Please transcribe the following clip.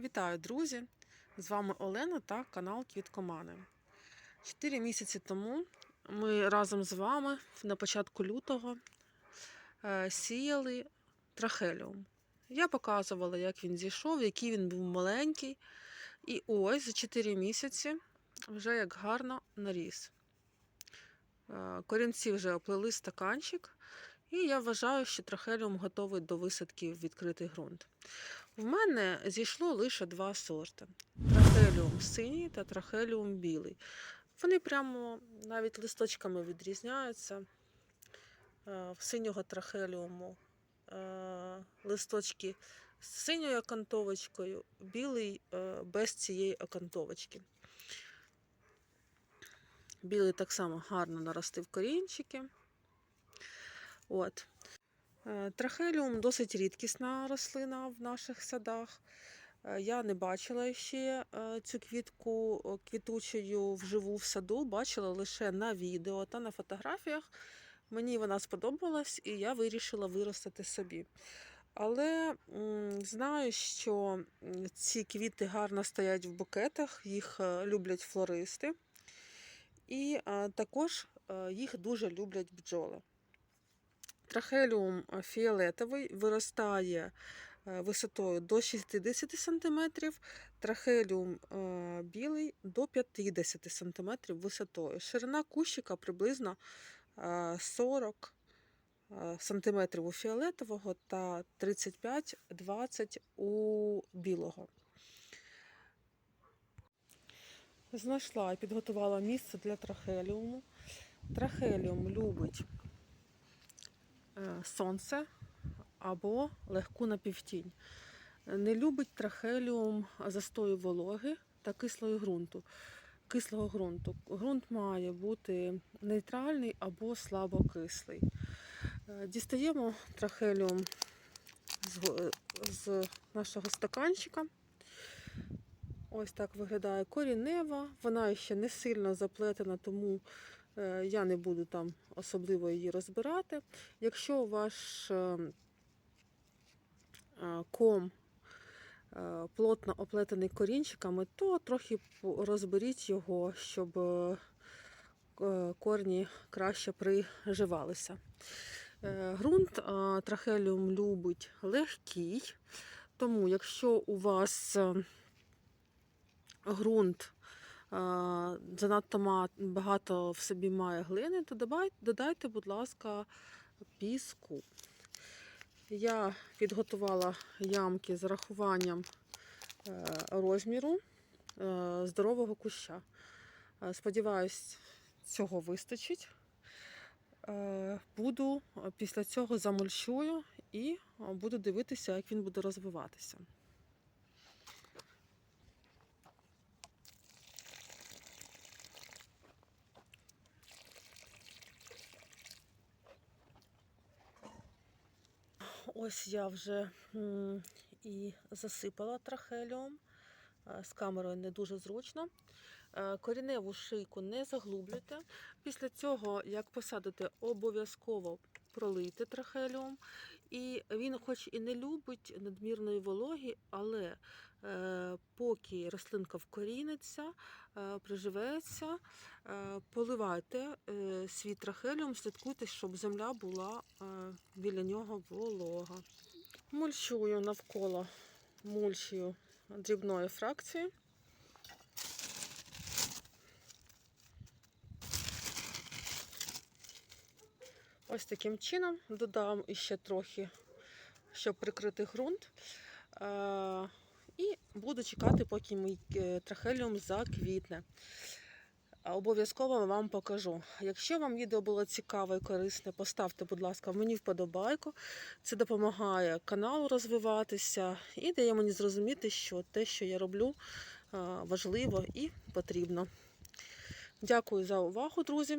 Вітаю, друзі! З вами Олена та канал Квіткомани. Чотири місяці тому ми разом з вами на початку лютого е, сіяли трахеліум. Я показувала, як він зійшов, який він був маленький. І ось за 4 місяці вже як гарно наріс. Е, Корінці вже оплели стаканчик, і я вважаю, що трахеліум готовий до висадки в відкритий ґрунт. В мене зійшло лише два сорти: трахеліум синій та трахеліум білий. Вони прямо навіть листочками відрізняються. Е, В синього трахеліуму е, листочки з синьою окантовочкою, білий е, без цієї окантовочки. Білий так само гарно наростив корінчики. От. Е, Трахеліум досить рідкісна рослина в наших садах. Е, Я не бачила ще е, цю квітку квітучою вживу в саду, бачила лише на відео та на фотографіях. Мені вона сподобалась і я вирішила виростити собі. Але знаю, що ці квіти гарно стоять в букетах, їх люблять флористи, і також їх дуже люблять бджоли. Трахеліум е, фіолетовий виростає е, висотою до 60 см, трахеліум е, білий до 50 см висотою. Ширина кущика приблизно е, 40 см у фіолетового та 35-20 у білого. Знайшла і підготувала місце для трахеліуму. Трахеліум любить е, сонце або легку напівтінь. Не любить трахеліум застою вологи та кислої ґрунту. Кислого ґрунту. Ґрунт має бути нейтральний або слабокислий. Е, Дістаємо трахеліум з, з нашого стаканчика. Ось так виглядає корінева. Вона ще не сильно заплетена, тому е, я не буду там особливо її розбирати. Якщо ваш е, е, ком е, плотно оплетений корінчиками, то трохи розберіть його, щоб е, корні краще приживалися. Е, Ґрунт е, трахеліум любить легкий, тому якщо у вас е, ґрунт е, занадто багато в собі має глини, то додайте, будь ласка, піску. Я підготувала ямки з рахуванням е, розміру е, здорового куща. Е, Сподіваюсь, цього вистачить. Буду після цього замульчую і буду дивитися, як він буде розвиватися. Ось я вже і засипала трахеліум. Е, З камерою не дуже зручно. Е, Коріневу шийку не заглублюйте. Після цього, як посадите, обов'язково пролийте трахеліум. І він, хоч і не любить надмірної вологи, але е, поки рослинка вкоріниться, е, приживеться, е, поливайте е, свій трахеліум, слідкуйте, щоб земля була е, біля нього волога. Мульчую навколо мульчою дрібної фракції. Ось таким чином додам іще трохи, щоб прикрити ґрунт. Е, І буду чекати, поки мій е, трахеліум заквітне. Обов'язково вам покажу. Якщо вам відео було цікаве і корисне, поставте, будь ласка, мені вподобайку. Це допомагає каналу розвиватися і дає мені зрозуміти, що те, що я роблю, е, важливо і потрібно. Дякую за увагу, друзі.